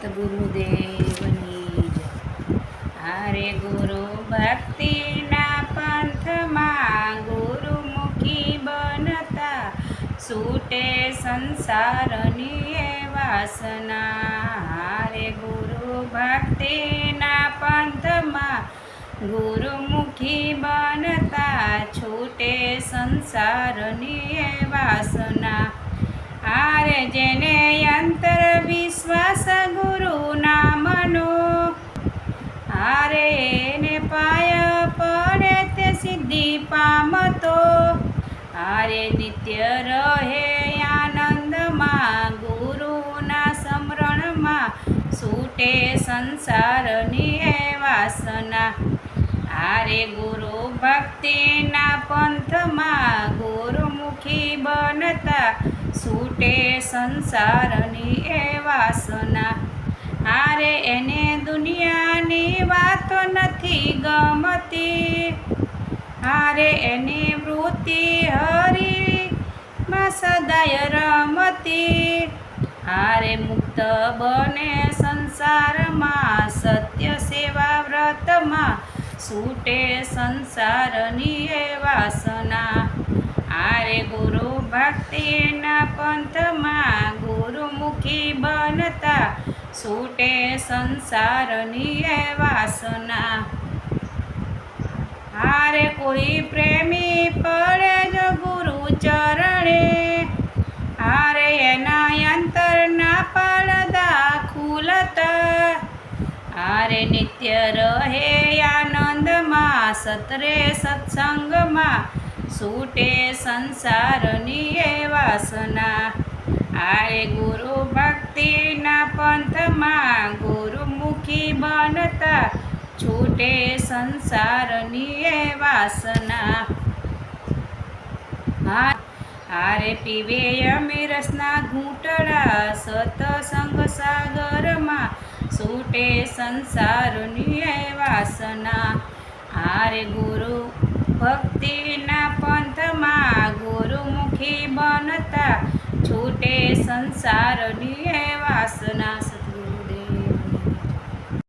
સતગુરુદેવની હરે ગુરુ ભક્તિના પંથમાં ગુરુમુખી બનતા છૂટે સંસારની વાસના. હરે ગુરુ ભક્તિના પંથમાં ગુરુમુખી બનતા છૂટે સંસારની વાસના. આરે જેને હારે એને પાય પડે તે સિદ્ધિ પામતો. હારે નિત્ય રહે આનંદમાં ગુરુના સમરણમાં છૂટે સંસારની એ વાસના. હારે ગુરુ ભક્તિના પંથમાં ગુરુમુખી બનતા છૂટે સંસારની એ વાસના. હારે એને નથી ગમતી, હારે એની વૃત્તિ હરીમાં સદાય રમતી, હારે મુક્ત બને સંસારમાં, સત્ય સેવા વ્રતમાં, છૂટે સંસારની એ વાસના. આરે ગુરુ ભક્તિના પંથમાં, ગુરુમુખી બનતા, છૂટે સંસારની એ વાસના. હારે કોઈ પ્રેમી પડે જો ગુરુ ચરણે. હારે એના અંતરના પડદા ખુલતા. હારે નિત્ય રહે આનંદમાં, સતરે સત્સંગમાં છૂટે સંસારની એ વાસના. આરે ગુરુ ભક્તિના પંથમાં ગુરુમુખી બનતા. છૂટે સંસારની એ વાસના. હારે પીવે અમીરસના ઘૂંટડા, સતસંગ સાગરમાં છૂટે સંસારની એ વાસના. હારે ગુરુ ભક્તિના પંથમાં ગુરુમુખી બનતા છૂટે સંસારની